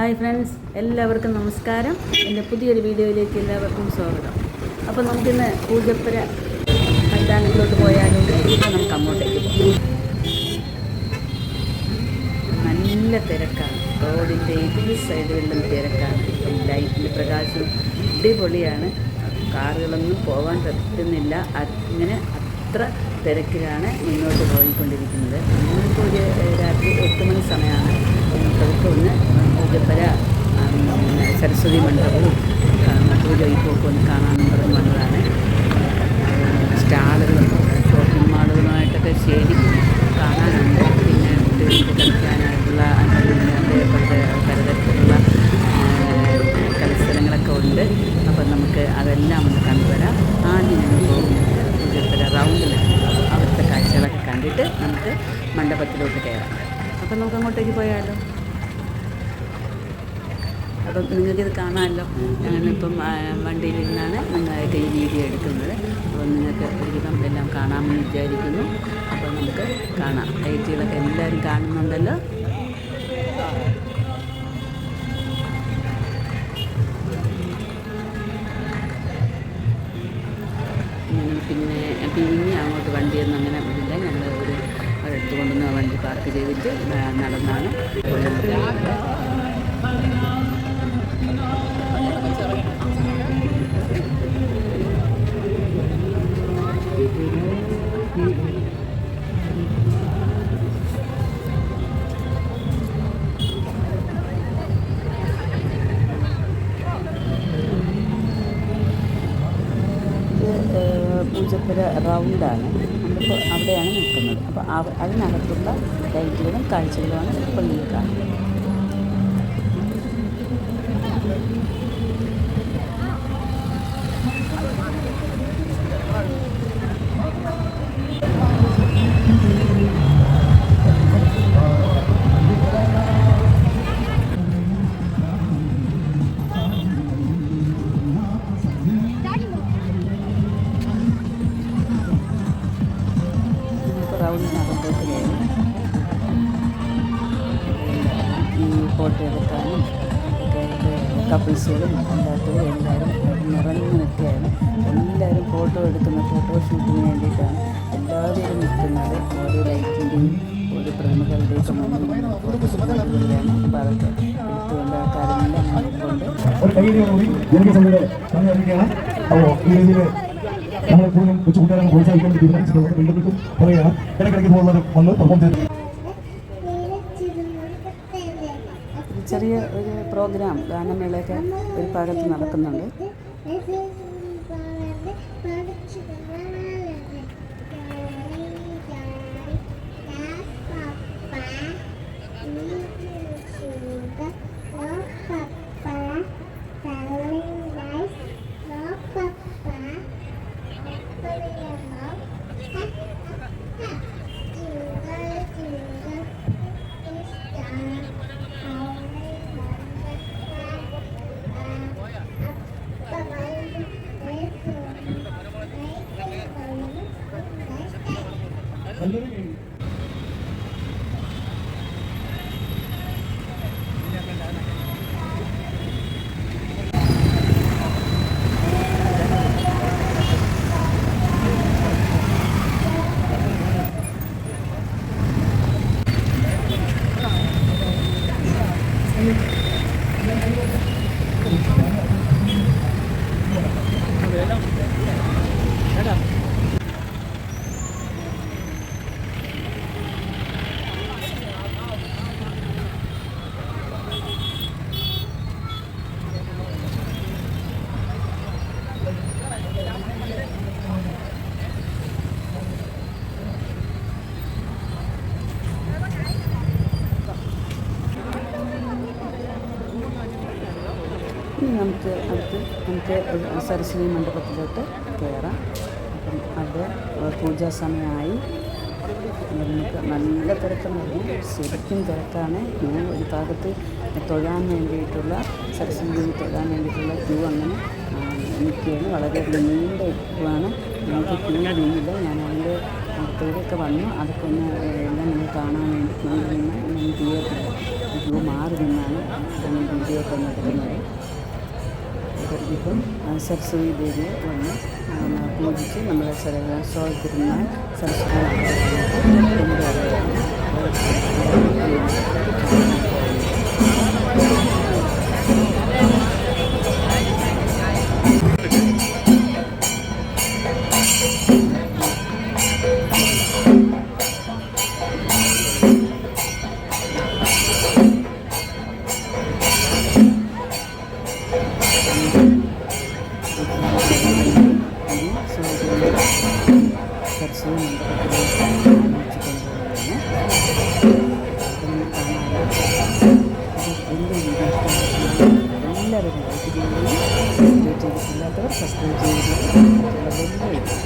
Hi friends എല്ലാവർക്കും നമസ്കാരം. എന്റെ പുതിയൊരു വീഡിയോയിലേക്ക് എല്ലാവർക്കും സ്വാഗതം. അപ്പോൾ നമുക്കിന്ന് പൂജപ്പുര മൈതാനത്തിലോട്ട് പോയാലും ഇപ്പോൾ നമുക്ക് അങ്ങോട്ടേക്ക് പോകാം. നല്ല തിരക്കാണ്. റോഡിന്റെ ഇരു സൈഡുകളിലും തിരക്കാണ്. ഇപ്പം ലൈറ്റിന്റെ പ്രകാശം അടിപൊളിയാണ്. കാറുകളൊന്നും പോകാൻ പറ്റുന്നില്ല. അങ്ങനെ അത്ര തിരക്കിലാണ് മുന്നോട്ട് പോയിക്കൊണ്ടിരിക്കുന്നത്. ഏഹ്, രാത്രി എട്ട് മണി സമയമാണ്. പൂജപ്പര സരസ്വതി മണ്ഡപവും മറ്റൊരു പൂജ ഇപ്പൊക്കെ ഒന്ന് കാണാൻ പറഞ്ഞ് വന്നതാണ്. സ്റ്റാളുകളും ഷോപ്പിംഗ് മാളുകളുമായിട്ടൊക്കെ ശരി കാണാനുണ്ട്. പിന്നെ കുട്ടികൾക്ക് കളിക്കാനായിട്ടുള്ള അതേപോലത്തെ പലതരത്തിലുള്ള കളിസ്ഥലങ്ങളൊക്കെ ഉണ്ട്. അപ്പം നമുക്ക് അതെല്ലാം ഒന്ന് കണ്ടുവരാം. ആദ്യം ഞങ്ങൾ പോകുന്നത് പൂജപ്പുര റൗണ്ടിൽ അവിടുത്തെ കാഴ്ചകളൊക്കെ കണ്ടിട്ട് നമുക്ക് മണ്ഡപത്തിലോട്ട് കയറാം. അപ്പം നമുക്ക് അങ്ങോട്ടേക്ക് പോയാലോ? അപ്പം നിങ്ങൾക്കിത് കാണാമല്ലോ. വണ്ടിയിൽ വണ്ടിയിലിരുന്നാണ് നിങ്ങളായിട്ട് ഈ വീഡിയോ എടുക്കുന്നത്. അപ്പം നിങ്ങൾക്ക് ഒരുവിധം എല്ലാം കാണാമെന്ന് വിചാരിക്കുന്നു. അപ്പം നമുക്ക് കാണാം. ലൈറ്റുകളൊക്കെ എല്ലാവരും കാണുന്നുണ്ടല്ലോ. പിന്നെ പിന്നെ അങ്ങോട്ട് വണ്ടിയൊന്നും അങ്ങനെ വിടില്ല ഞങ്ങൾ ഒരു ഒരിടത്ത് കൊണ്ടുവന്ന് വണ്ടി പാർക്ക് ചെയ്തിട്ട് നടന്നാണ്. പൂജപ്പുര റൗണ്ടാണ്. നമ്മളിപ്പോൾ അവിടെയാണ് നിൽക്കുന്നത്. അപ്പോൾ അതിനകത്തുള്ള ലൈറ്റുകളും കാഴ്ചകളുമാണ് നിങ്ങൾ കാണുന്നത് കപ്പിൾസുകളും അല്ലാത്തവരും എല്ലാവരും നിറഞ്ഞു നിൽക്കുകയാണ് എല്ലാവരും ഫോട്ടോ എടുക്കുന്ന ഫോട്ടോ ഷൂട്ടിന് വേണ്ടിയിട്ടാണ് എല്ലാവരും നിൽക്കുന്നത്. ഓരോ ലൈറ്റിന്റെയും ഓരോ പ്രമുഖരുടെയൊക്കെ മുന്നിൽ എടുത്തുകൊണ്ട് ആൾക്കാരെല്ലാം പ്രോത്സാഹിക്കാൻ വീണ്ടും പറയുകയാണ്. ഇടയ്ക്കിടയ്ക്ക് പോകുന്നവർ വന്ന് പെർഫോം ചെയ്ത് ചെറിയ ഒരു പ്രോഗ്രാം ഗാനമേളയൊക്കെ ഒരു ഭാഗത്ത് നടക്കുന്നുണ്ട്. നമുക്ക് അടുത്ത് നമുക്ക് സരസ്വതി മണ്ഡപത്തിലോട്ട് കയറാം. അപ്പം അത് പൂജാ സമയമായി നമുക്ക് നല്ല തിരക്കെന്ന് ശരിക്കും തിരക്കാണ്. ക്യൂ ഒരു ഭാഗത്ത് തൊഴാൻ വേണ്ടിയിട്ടുള്ള സരസ്വതി ദേവി തൊഴാൻ വേണ്ടിയിട്ടുള്ള ക്യൂ അങ്ങനെ നിൽക്കുകയാണ്. വളരെ നീണ്ട ക്യൂ ആണ് നമുക്ക് ക്യൂ നീങ്ങില്ല ഞാൻ അതിന്റെ അടുത്തൂടെയൊക്കെ വന്നു. അതൊക്കെ ഒന്ന് എല്ലാം നിങ്ങൾ കാണാൻ വേണ്ടി നിന്ന് ഞാൻ തീർത്തില്ല ക്യൂ മാറി നിന്നാണ് വീഡിയോ ഒക്കെ ഒന്ന് ഇപ്പം സരസ്വതി ദേവിയെ വന്ന് പൂജിച്ച് നമ്മൾ സോൾ തിരുന്നാൾ സരസ്വതി ಜೀರಿಗೆ ಲವಂಗ ಇದು